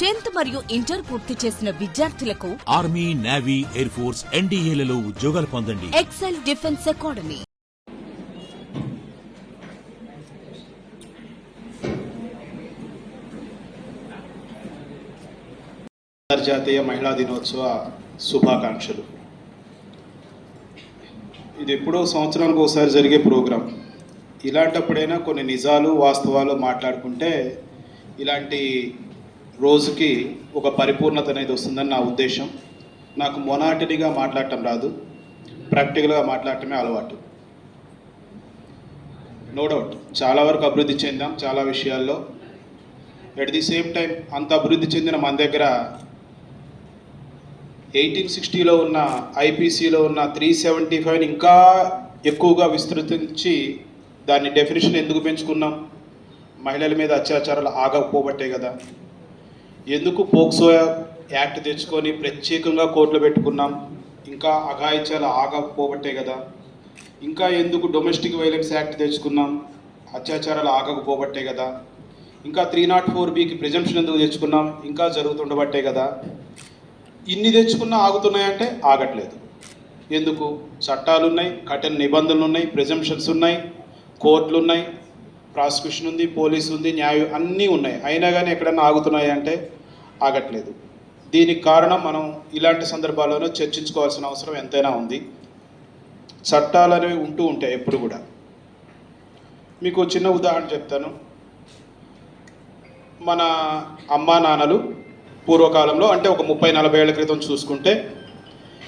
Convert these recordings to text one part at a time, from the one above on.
Tenth మరియు inter పూర్తి చేసిన విద్యార్థులకు ఆర్మీ నేవీ ఎయిర్ ఫోర్స్ ఎన్డీఏలలో ఉద్యోగాలు పొందండి. Excel Defence Academy. అంతర్జాతీయ మహిళా దినోత్సవ శుభాకాంక్షలు. ఇది ఎప్పుడో సంవత్సరానికి ఒకసారి జరిగే ప్రోగ్రాం. ఇలాంటప్పుడైనా కొన్ని నిజాలు వాస్తవాలు మాట్లాడుకుంటే ఇలాంటి రోజుకి ఒక పరిపూర్ణత అనేది వస్తుందని నా ఉద్దేశం. నాకు మొనాటినిగా మాట్లాడటం రాదు. ప్రాక్టికల్గా మాట్లాడటమే అలవాటు. నో డౌట్ చాలా వరకు అభివృద్ధి చెందాం చాలా విషయాల్లో. ఎట్ ది సేమ్ టైం అంత అభివృద్ధి చెందిన మన దగ్గర ఎయిటీన్ సిక్స్టీలో ఉన్న ఐపీసీలో ఉన్న త్రీ సెవెంటీ ఫైవ్ ఇంకా ఎక్కువగా విస్తృతించి దాన్ని డెఫినేషన్ ఎందుకు పెంచుకున్నాం? మహిళల మీద అత్యాచారాలు ఆగకపోబట్టే కదా. ఎందుకు పోక్సో యాక్ట్ తెచ్చుకొని ప్రత్యేకంగా కోర్టులో పెట్టుకున్నాం? ఇంకా అఘాయిత్యాలు ఆగకపోబట్టే కదా. ఇంకా ఎందుకు డొమెస్టిక్ వైలెన్స్ యాక్ట్ తెచ్చుకున్నాం? అత్యాచారాలు ఆగకపోబట్టే కదా. ఇంకా త్రీ నాట్ ఫోర్ బికి ప్రిజంప్షన్ ఎందుకు తెచ్చుకున్నాం? ఇంకా జరుగుతుండబట్టే కదా. ఇన్ని తెచ్చుకున్నా ఆగుతున్నాయంటే ఆగట్లేదు. ఎందుకు? చట్టాలు ఉన్నాయి కఠిన నిబంధనలు ఉన్నాయి ప్రిజంప్షన్స్ ఉన్నాయి కోర్టులు ఉన్నాయి ప్రాసిక్యూషన్ ఉంది పోలీసు ఉంది న్యాయం అన్నీ ఉన్నాయి. అయినా కానీ ఎక్కడన్నా ఆగుతున్నాయి అంటే ఆగట్లేదు. దీనికి కారణం మనం ఇలాంటి సందర్భాల్లోనూ చర్చించుకోవాల్సిన అవసరం ఎంతైనా ఉంది. చట్టాలు అనేవి ఉంటూ ఉంటాయి ఎప్పుడు కూడా. మీకు చిన్న ఉదాహరణ చెప్తాను. మన అమ్మా నాన్నలు పూర్వకాలంలో అంటే ఒక ముప్పై నలభై ఏళ్ళ క్రితం చూసుకుంటే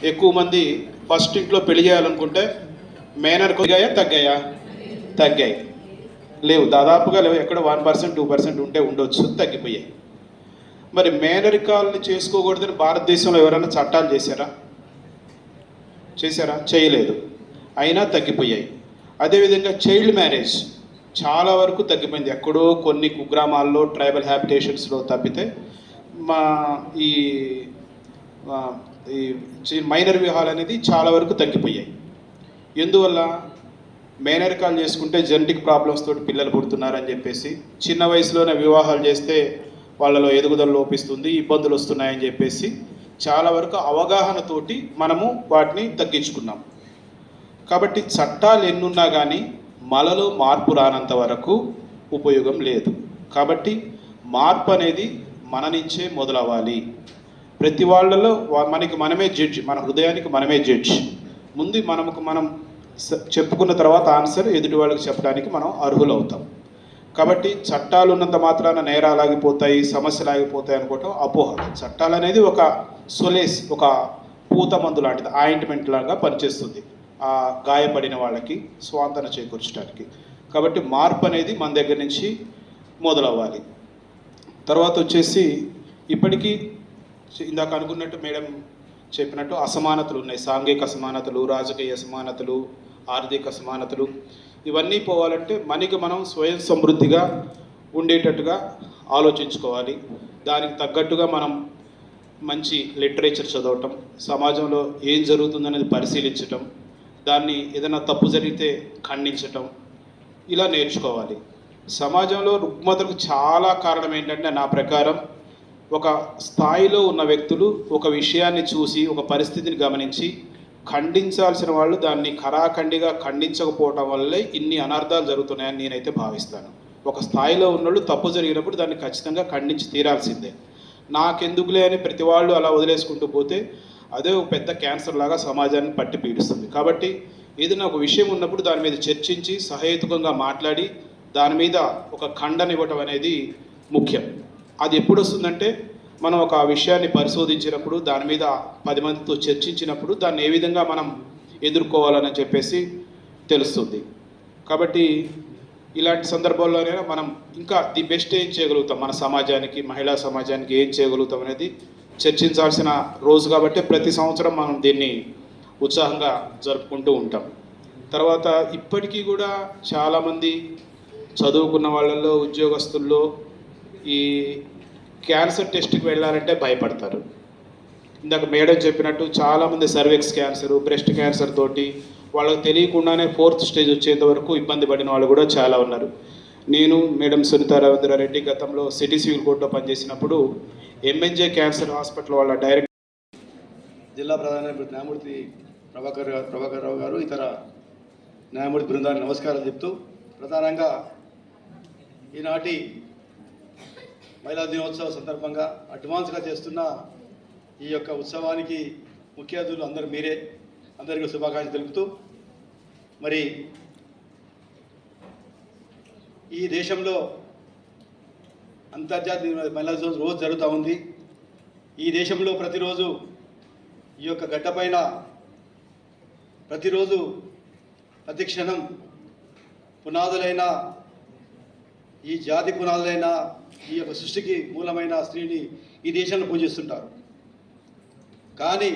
ఎక్కువ మంది ఫస్ట్ ఇంట్లో పెళ్ళి చేయాలనుకుంటే మేనర్ కొద్దిగాయా తగ్గాయా? తగ్గాయి. లేవు. దాదాపుగా లేవు. ఎక్కడ వన్ పర్సెంట్ టూ పర్సెంట్ ఉంటే ఉండొచ్చు తగ్గిపోయాయి. మరి మేనరికాలని చేసుకోకూడదని భారతదేశంలో ఎవరైనా చట్టాలు చేశారా? చేశారా? చేయలేదు. అయినా తగ్గిపోయాయి. అదేవిధంగా చైల్డ్ మ్యారేజ్ చాలా వరకు తగ్గిపోయింది. ఎక్కడో కొన్ని కుగ్రామాల్లో ట్రైబల్ హ్యాబిటేషన్స్లో తప్పితే మా ఈ ఈ మైనర్ వివాహాలు అనేది చాలా వరకు తగ్గిపోయాయి. ఎందువల్ల? మేనరికాలు చేసుకుంటే జెనటిక్ ప్రాబ్లమ్స్ తోటి పిల్లలు పుడుతున్నారని చెప్పేసి చిన్న వయసులోనే వివాహాలు చేస్తే వాళ్ళలో ఎదుగుదల లోపిస్తుంది ఇబ్బందులు వస్తున్నాయని చెప్పేసి చాలా వరకు అవగాహనతోటి మనము వాటిని తగ్గించుకున్నాం. కాబట్టి చట్టాలు ఎన్నున్నా కానీ మలలో మార్పు రానంత వరకు ఉపయోగం లేదు. కాబట్టి మార్పు అనేది మన నుంచే మొదలవ్వాలి. ప్రతి వాళ్ళలో మనకి మనమే జడ్జ్ మన హృదయానికి మనమే జడ్జ్ ముందు మనకు మనం చెప్పుకున్న తర్వాత ఆన్సర్ ఎదుటి వాళ్ళకి చెప్పడానికి మనం అర్హులు అవుతాం కాబట్టి చట్టాలు ఉన్నంత మాత్రాన నేరాలు ఆగిపోతాయి సమస్యలు ఆగిపోతాయి అనుకోవటం అపోహ. చట్టాలు అనేది ఒక సొలేస్ ఒక పూత మందు లాంటిది ఆయింట్మెంట్ లాగా పనిచేస్తుంది ఆ గాయపడిన వాళ్ళకి స్వాంతన చేకూర్చడానికి కాబట్టి మార్పు అనేది మన దగ్గర నుంచి మొదలవ్వాలి. తర్వాత వచ్చేసి ఇప్పటికీ ఇందాక అనుకున్నట్టు మేడం చెప్పినట్టు అసమానతలు ఉన్నాయి. సాంఘిక అసమానతలు రాజకీయ అసమానతలు ఆర్థిక అసమానతలు. ఇవన్నీ పోవాలంటే మనకి మనం స్వయం సమృద్ధిగా ఉండేటట్టుగా ఆలోచించుకోవాలి. దానికి తగ్గట్టుగా మనం మంచి లిటరేచర్ చదవటం సమాజంలో ఏం జరుగుతుందనేది పరిశీలించటం దాన్ని ఏదైనా తప్పు జరిగితే ఖండించటం ఇలా నేర్చుకోవాలి. సమాజంలో రుగ్మతలకు చాలా కారణం ఏంటంటే నా ప్రకారం ఒక స్థాయిలో ఉన్న వ్యక్తులు ఒక విషయాన్ని చూసి ఒక పరిస్థితిని గమనించి ఖండించాల్సిన వాళ్ళు దాన్ని ఖరాఖండిగా ఖండించకపోవటం వల్లే ఇన్ని అనర్థాలు జరుగుతున్నాయని నేనైతే భావిస్తాను. ఒక స్థాయిలో ఉన్నోళ్ళు తప్పు జరిగినప్పుడు దాన్ని ఖచ్చితంగా ఖండించి తీరాల్సిందే. నాకెందుకులే అని ప్రతి వాళ్ళు అలా వదిలేసుకుంటూ పోతే అదే ఒక పెద్ద క్యాన్సర్ లాగా సమాజాన్ని పట్టి పీడిస్తుంది. కాబట్టి ఏదైనా ఒక విషయం ఉన్నప్పుడు దాని మీద చర్చించి సహేతుకంగా మాట్లాడి దాని మీద ఒక ఖండన ఇవ్వటం అనేది ముఖ్యం. అది ఎప్పుడు వస్తుందంటే మనం ఒక విషయాన్ని పరిశోధించినప్పుడు దాని మీద పది మందితో చర్చించినప్పుడు దాన్ని ఏ విధంగా మనం ఎదుర్కోవాలని చెప్పేసి తెలుస్తుంది. కాబట్టి ఇలాంటి సందర్భాల్లోనే మనం ఇంకా ది బెస్ట్ ఏం చేయగలుగుతాం? మన సమాజానికి మహిళా సమాజానికి ఏం చేయగలుగుతాం అనేది చర్చించాల్సిన రోజు కాబట్టి ప్రతి సంవత్సరం మనం దీన్ని ఉత్సాహంగా జరుపుకుంటూ ఉంటాం. తర్వాత ఇప్పటికీ కూడా చాలామంది చదువుకున్న వాళ్ళల్లో ఉద్యోగస్తుల్లో ఈ క్యాన్సర్ టెస్ట్కి వెళ్ళాలంటే భయపడతారు. ఇందాక మేడం చెప్పినట్టు చాలామంది సర్వెక్స్ క్యాన్సర్ బ్రెస్ట్ క్యాన్సర్ తోటి వాళ్ళకి తెలియకుండానే ఫోర్త్ స్టేజ్ వచ్చేంత వరకు ఇబ్బంది పడిన వాళ్ళు కూడా చాలా ఉన్నారు. నేను మేడం సునీత రవీంద్రారెడ్డి గతంలో సిటీ సివిల్ కోర్టులో పనిచేసినప్పుడు ఎంఎన్జే క్యాన్సర్ హాస్పిటల్ వాళ్ళ డైరెక్టర్ జిల్లా ప్రధాన న్యాయమూర్తి ప్రభాకర్ ప్రభాకర్ రావు గారు ఇతర న్యాయమూర్తి బృందానికి నమస్కారాలు చెప్తూ ప్రధానంగా ఈనాటి మహిళా దినోత్సవం సందర్భంగా అడ్వాన్స్గా చేస్తున్న ఈ యొక్క ఉత్సవానికి ముఖ్య అతిథులు అందరూ మీరే. అందరికీ శుభాకాంక్షలు తెలుపుతూ మరి ఈ దేశంలో అంతర్జాతీయ మహిళా దినోత్సవం రోజు జరుగుతూ ఉంది. ఈ దేశంలో ప్రతిరోజు ఈ యొక్క గడ్డపైన ప్రతిరోజు ప్రతి క్షణం పునాదులైన ఈ జాతి పునాదులైన ఈ యొక్క సృష్టికి మూలమైన స్త్రీని ఈ దేశంలో పూజిస్తుంటారు. కానీ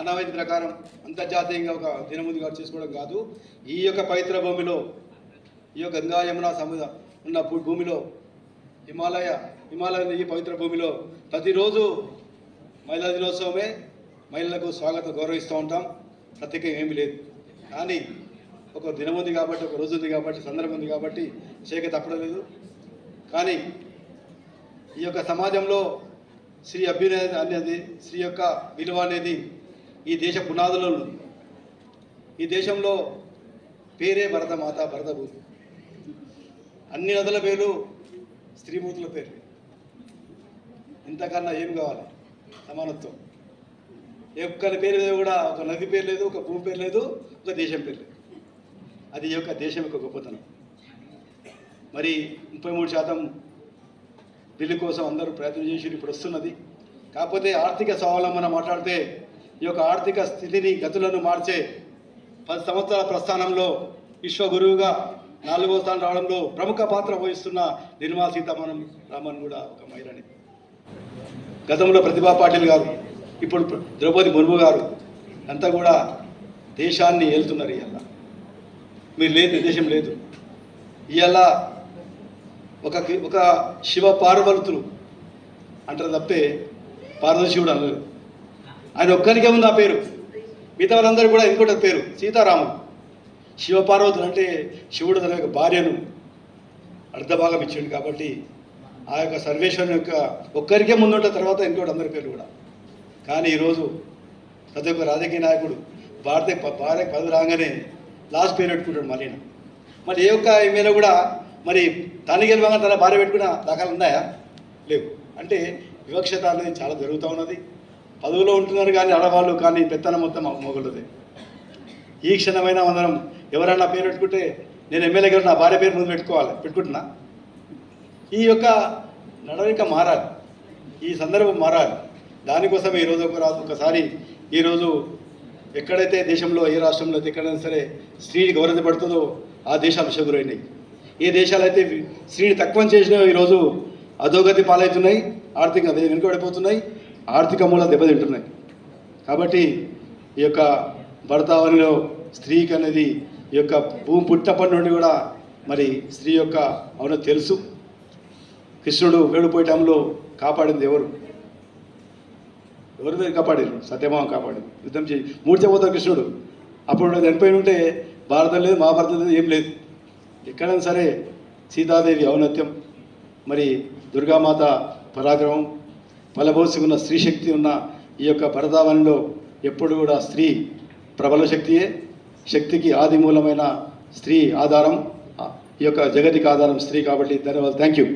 అనావతి ప్రకారం అంతర్జాతీయంగా ఒక దినముదిగా చేసుకోవడం కాదు. ఈ యొక్క పవిత్ర భూమిలో ఈ యొక్క గంగా యమున సముద్ర ఉన్న భూమిలో హిమాలయ హిమాలయ ఈ పవిత్ర భూమిలో ప్రతిరోజు మహిళా దినోత్సవమే మహిళలకు స్వాగతం గౌరవిస్తూ ఉంటాం. ప్రత్యేకం ఏమీ లేదు. కానీ ఒక దినం ఉంది కాబట్టి ఒక రోజు ఉంది కాబట్టి సందర్భం ఉంది కాబట్టి చేయక తప్పడం లేదు. కానీ ఈ యొక్క సమాజంలో స్త్రీ అభ్యున్నతి అనేది స్త్రీ యొక్క విలువ అనేది ఈ దేశ పునాదులో ఉంది ఈ దేశంలో పేరే భరతమాత మాత భరతభూతి అన్ని నదుల పేరు స్త్రీమూర్తుల పేర్లు. ఇంతకన్నా ఏం కావాలి? సమానత్వం. ఒక్కరి పేరు లేదు కూడా ఒక నది పేరు లేదు ఒక భూమి పేరు లేదు ఒక దేశం పేరు లేదు. అది ఈ యొక్క దేశం యొక్క గొప్పతనం. మరి ముప్పై మూడు శాతం ఢిల్లీ కోసం అందరూ ప్రయత్నం చేసి ఇప్పుడు వస్తున్నది. కాకపోతే ఆర్థిక స్వావలంబన మాట్లాడితే ఈ యొక్క ఆర్థిక స్థితిని గతులను మార్చే పది సంవత్సరాల ప్రస్థానంలో విశ్వగురువుగా నాలుగో స్థానం రావడంలో ప్రముఖ పాత్ర వహిస్తున్న నిర్మలా సీతారామన్ రామన్ కూడా ఒక మహిళని. గతంలో ప్రతిభా పాటిల్ గారు ఇప్పుడు ద్రౌపది ముర్ము గారు అంతా కూడా దేశాన్ని ఏలుతున్నారు ఇవాళ మీరు లేదు దేశం లేదు. ఇవాళ ఒక ఒక శివ పార్వతులు అంటారు తప్పే పార్వశివుడు అనలేదు ఆయన ఒక్కరికే ఉంది ఆ పేరు. మిగతా వాళ్ళందరూ కూడా ఇంకోటి పేరు సీతారాముడు శివపార్వతులు అంటే శివుడు తన యొక్క భార్యను అర్ధభాగం ఇచ్చిండు కాబట్టి ఆ యొక్క సర్వేశ్వరుని యొక్క ఒక్కరికే ముందుంటే తర్వాత ఇంకోటి అందరి పేర్లు కూడా. కానీ ఈరోజు ప్రతి ఒక్క రాజకీయ నాయకుడు భారత భార్య పదవి రాగానే లాస్ట్ పేరు పెట్టుకుంటాడు మళ్ళీ మరి ఏ ఒక్క ఎమ్మెల్యే కూడా మరి తన గెలవంగా తన భార్య పెట్టుకున్న దాఖలు ఉన్నాయా? లేవు. అంటే వివక్షత అనేది చాలా జరుగుతూ ఉన్నది. పదవిలో ఉంటున్నారు కానీ ఆడవాళ్ళు కానీ పెత్తనం మొత్తం మొగలదే. ఈ క్షణమైనా అందరం ఎవరైనా పేరు పెట్టుకుంటే నేను ఎమ్మెల్యే గారు నా భార్య పేరు ముందు పెట్టుకోవాలి. పెట్టుకుంటున్నా? ఈ యొక్క నడవడిక మారాలి. ఈ సందర్భం మారాలి. దానికోసం ఈరోజు ఒక రాజు ఒకసారి ఈరోజు ఎక్కడైతే దేశంలో ఏ రాష్ట్రంలో అయితే ఎక్కడైనా సరే స్త్రీ గౌరవపడుతుందో ఆ దేశాలు విషగురైనాయి ఏ దేశాలు అయితే స్త్రీని తక్కువ చేసినా ఈరోజు అధోగతి పాలవుతున్నాయి ఆర్థికంగా వెనుకబడిపోతున్నాయి ఆర్థిక మూల దెబ్బతింటున్నాయి. కాబట్టి ఈ యొక్క భర్తావనిలో స్త్రీకి అనేది ఈ యొక్క భూమి పుట్టప్పటి నుండి కూడా మరి స్త్రీ యొక్క అవున తెలుసు. కృష్ణుడు వేడుపోయటంలో కాపాడింది ఎవరు? ఎవరు వేరు కాపాడారు సత్యభామ కాపాడింది. యుద్ధం చేయి. మూర్చపోతారు కృష్ణుడు. అప్పుడు చనిపోయి ఉంటే భారతం లేదు మహాభారతం లేదు ఏం లేదు. ఎక్కడైనా సరే సీతాదేవి ఔన్నత్యం మరి దుర్గామాత పరాక్రమం పలబోసి ఉన్న స్త్రీ శక్తి ఉన్న ఈ యొక్క భరతావనంలో ఎప్పుడు కూడా స్త్రీ ప్రబల శక్తియే శక్తికి ఆది మూలమైన స్త్రీ ఆధారం ఈ యొక్క జగతికి ఆధారం స్త్రీ కాబట్టి ధన్యవాదాలు. Thank you